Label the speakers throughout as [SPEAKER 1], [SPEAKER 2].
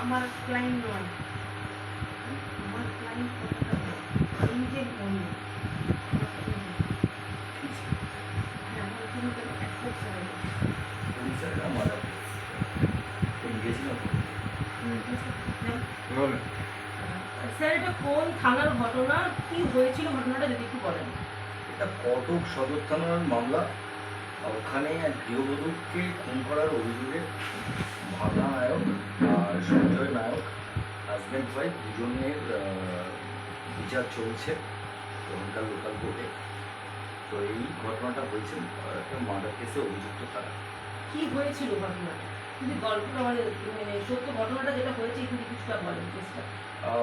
[SPEAKER 1] আমার ক্লায়েন্ট নয় আমার ক্লায়েন্ট কথাটা আমি যে বলি
[SPEAKER 2] Thank you.
[SPEAKER 1] স্যার এটা কোন থানার ঘটনা? কি হয়েছিল ঘটনাটা যদি একটু বলেন।
[SPEAKER 2] এটা কটক সদর থানার মামলা। ওখানে এক গৃহবধূকে খুন করার অভিযোগে ভাবনা নায়ক আর সঞ্জয় নায়ক হাজব্যান্ড ওয়াইফ দুজনের বিচার চলছে ওখানকার লোকাল কোর্টে তো এই ঘটনাটা হয়েছে একটা মার্ডার কেসে অভিযুক্ত তারা।
[SPEAKER 1] কি হয়েছিল ঘটনাটা? যদি গল্পটা মানে সত্য ঘটনাটা যেটা হয়েছে একটু কিছুটা বলেন চেষ্টা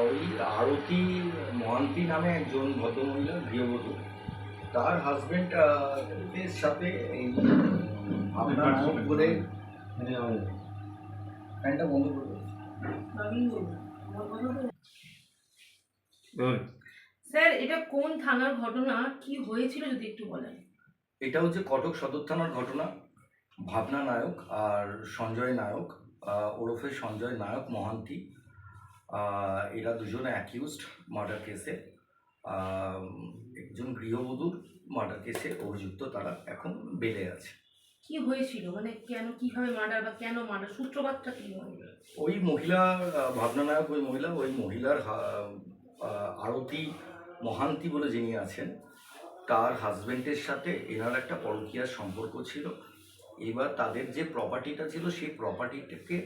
[SPEAKER 2] ওই আরতি মহান্তি নামে একজন ভদ্রমহিলা গৃহবধূ। তার হাজবেন্ড এর সাথে আপনার করে ফ্যানটা বন্ধ করবে
[SPEAKER 1] স্যার এটা কোন থানার ঘটনা? কি হয়েছিল যদি একটু বলেন?
[SPEAKER 2] এটা হচ্ছে কটক সদর থানার ঘটনা। ভাবনা নায়ক আর সঞ্জয় নায়ক ওরফে সঞ্জয় নায়ক মহান্তি এরা দুজনে অ্যাকিউজড মার্ডার কেসে একজন গৃহবধূর মার্ডার কেসে অভিযুক্ত তারা এখন বেড়ে আছে।
[SPEAKER 1] কি হয়েছিল? মানে কেন কীভাবে মার্ডার বা কেন মার্ডার সূত্রপাতটা কি
[SPEAKER 2] ওই মহিলা ভাবনা নায়ক ওই মহিলা ওই মহিলার আরতি মহান্তি বলে যিনি আছেন তার হাজবেন্ডের সাথে এনার একটা পরকীয়ার সম্পর্ক ছিল। এবার তাদের যে প্রপার্টিটা ছিল, সেই প্রপার্টিটাকে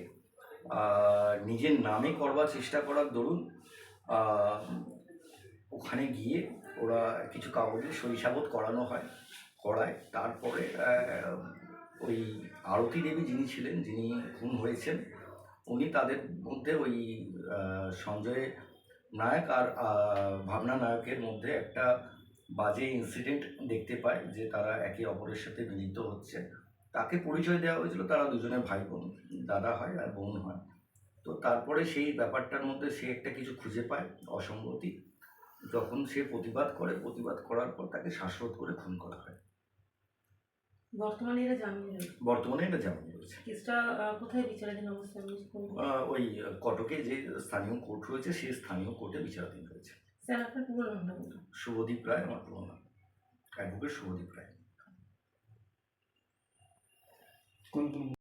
[SPEAKER 2] নিজের নামে করবার চেষ্টা করার দরুন ওখানে গিয়ে ওরা কিছু কাগজে সরিষাবোধ করানো হয়, করায়। তারপরে ওই আরতি দেবী যিনি ছিলেন, যিনি খুন হয়েছেন, উনি তাদের মধ্যে ওই সঞ্জয় নায়ক আর ভাবনা নায়কের মধ্যে একটা বাজে ইনসিডেন্ট দেখতে পায়, যে তারা একে অপরের সাথে মিলিত হচ্ছে। তাকে পরিচয় দেওয়া হয়েছিল তারা দুজনে ভাই বোন দাদা হয় আর বোন হয়। তো তারপরে সেই ব্যাপারটার মধ্যে সে একটা কিছু খুঁজে পায় অসঙ্গতি। যখন সে প্রতিবাদ করে প্রতিবাদ করার পর তাকে শ্বাসরোধ করে খুন করা হয়।
[SPEAKER 1] বর্তমানে এরা জামিন
[SPEAKER 2] বর্তমানে এটা জামিন রয়েছে।
[SPEAKER 1] কেসটা কোথায় বিচারাধীন অবস্থায়
[SPEAKER 2] ওই কটকে যে স্থানীয় কোর্ট রয়েছে সেই স্থানীয় কোর্টে বিচারাধীন রয়েছে।
[SPEAKER 1] স্যার আপনার পুরো নামটা
[SPEAKER 2] শুভদীপ রায় আমার পুরো নাম। অ্যাডভোকেট শুভদীপ রায়।
[SPEAKER 3] কোন কোন